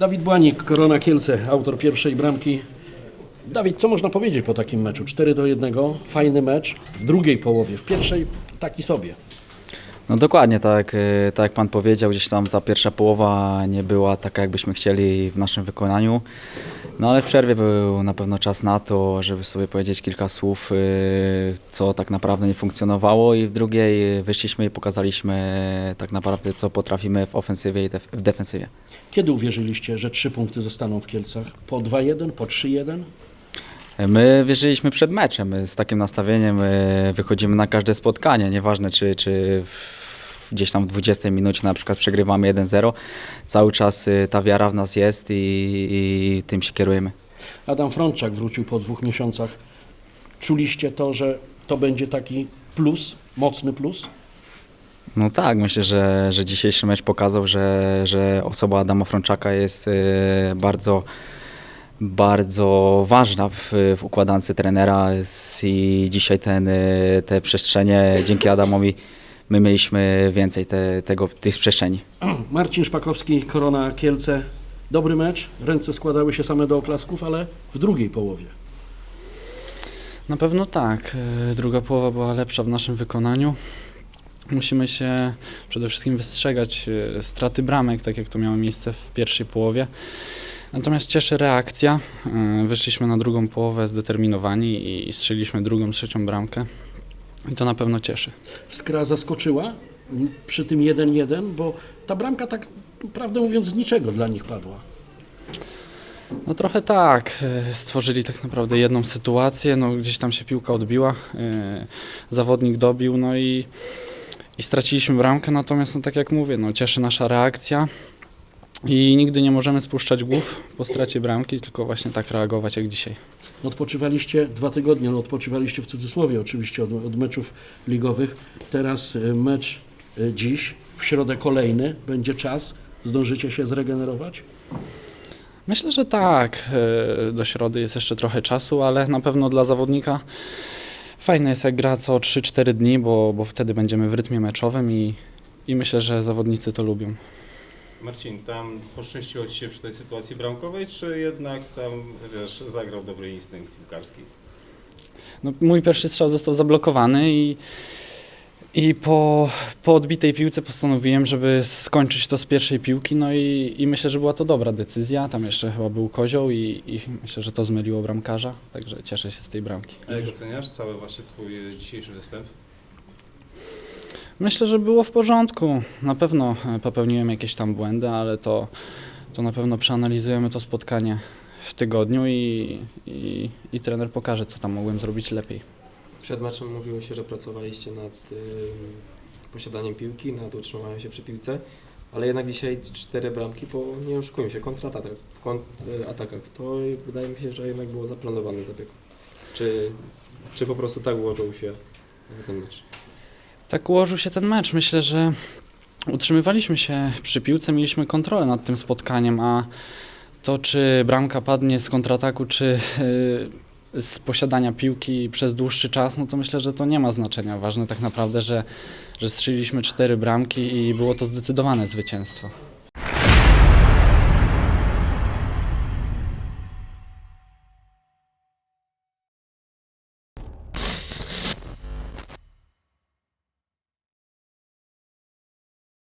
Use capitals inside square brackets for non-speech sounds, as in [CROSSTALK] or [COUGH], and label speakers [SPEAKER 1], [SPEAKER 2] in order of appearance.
[SPEAKER 1] Dawid Błanik, Korona Kielce, autor pierwszej bramki. Dawid, co można powiedzieć po takim meczu? 4 do 1, fajny mecz. W drugiej połowie, w pierwszej taki sobie.
[SPEAKER 2] No dokładnie, tak, y, tak jak Pan powiedział, gdzieś tam ta pierwsza połowa nie była taka, jakbyśmy chcieli w naszym wykonaniu. No ale w przerwie był na pewno czas na to, żeby sobie powiedzieć kilka słów, y, co tak naprawdę nie funkcjonowało i w drugiej y, wyszliśmy i pokazaliśmy tak naprawdę, co potrafimy w ofensywie i w defensywie.
[SPEAKER 1] Kiedy uwierzyliście, że trzy punkty zostaną w Kielcach? Po 2-1, po 3-1?
[SPEAKER 2] My wierzyliśmy przed meczem, z takim nastawieniem wychodzimy na każde spotkanie, nieważne czy, czy w, gdzieś tam w 20 minucie na przykład przegrywamy 1-0, cały czas y, ta wiara w nas jest i, i tym się kierujemy.
[SPEAKER 1] Adam Frączak wrócił po dwóch miesiącach. Czuliście to, że to będzie taki plus, mocny plus?
[SPEAKER 2] No tak, myślę, że, że dzisiejszy mecz pokazał, że, że osoba Adama Frączaka jest y, bardzo, bardzo ważna w, w układance trenera i dzisiaj ten, y, te przestrzenie dzięki Adamowi my mieliśmy więcej te, tego, tych przestrzeni. [CLEARS THROAT]
[SPEAKER 1] Marcin Szpakowski, Korona Kielce. Dobry mecz, ręce składały się same do oklasków, ale w drugiej połowie.
[SPEAKER 3] Na pewno tak. E, Druga połowa była lepsza w naszym wykonaniu. Musimy się przede wszystkim wystrzegać e, straty bramek, tak jak to miało miejsce w pierwszej połowie. Natomiast cieszy reakcja. E, Wyszliśmy na drugą połowę zdeterminowani i strzeliliśmy drugą, trzecią bramkę. I to na pewno cieszy.
[SPEAKER 1] Skra zaskoczyła przy tym 1-1, bo ta bramka tak, prawdę mówiąc, z niczego dla nich padła.
[SPEAKER 3] No trochę tak. E, Stworzyli tak naprawdę jedną sytuację, no gdzieś tam się piłka odbiła, e, zawodnik dobił, no i, i straciliśmy bramkę, natomiast no tak jak mówię, no cieszy nasza reakcja i nigdy nie możemy spuszczać głów po stracie bramki, tylko właśnie tak reagować jak dzisiaj.
[SPEAKER 1] Odpoczywaliście dwa tygodnie, no odpoczywaliście w cudzysłowie oczywiście od, od meczów ligowych. Teraz y, mecz y, dziś, w środę kolejny, będzie czas. Zdążycie się zregenerować?
[SPEAKER 3] Myślę, że tak. e, Do środy jest jeszcze trochę czasu, ale na pewno dla zawodnika fajne jest jak gra co 3-4 dni, bo, bo wtedy będziemy w rytmie meczowym i, i myślę, że zawodnicy to lubią.
[SPEAKER 4] Marcin, tam poszczęściło Ci się przy tej sytuacji bramkowej, czy jednak tam, wiesz, zagrał dobry instynkt piłkarski?
[SPEAKER 3] No, mój pierwszy strzał został zablokowany i, i po, po odbitej piłce postanowiłem, żeby skończyć to z pierwszej piłki. No i, i myślę, że była to dobra decyzja. Tam jeszcze chyba był kozioł i, i myślę, że to zmyliło bramkarza. Także cieszę się z tej bramki.
[SPEAKER 4] A jak oceniasz cały właśnie Twój dzisiejszy występ?
[SPEAKER 3] Myślę, że było w porządku. Na pewno e, popełniłem jakieś tam błędy, ale to, to na pewno przeanalizujemy to spotkanie w tygodniu i, i, i trener pokaże, co tam mogłem zrobić lepiej.
[SPEAKER 5] Przed meczem mówiło się, że pracowaliście nad y, posiadaniem piłki, nad utrzymaniem się przy piłce, ale jednak dzisiaj cztery bramki po, nie oszukujmy się, w kontratakach. To wydaje mi się, że jednak było zaplanowany zabieg. Czy, czy po prostu tak ułożył się ten mecz?
[SPEAKER 3] Tak ułożył się ten mecz. Myślę, że utrzymywaliśmy się przy piłce, mieliśmy kontrolę nad tym spotkaniem, a to, czy bramka padnie z kontrataku, czy y, z posiadania piłki przez dłuższy czas, no to myślę, że to nie ma znaczenia. Ważne tak naprawdę, że, że strzeliliśmy cztery bramki i było to zdecydowane zwycięstwo.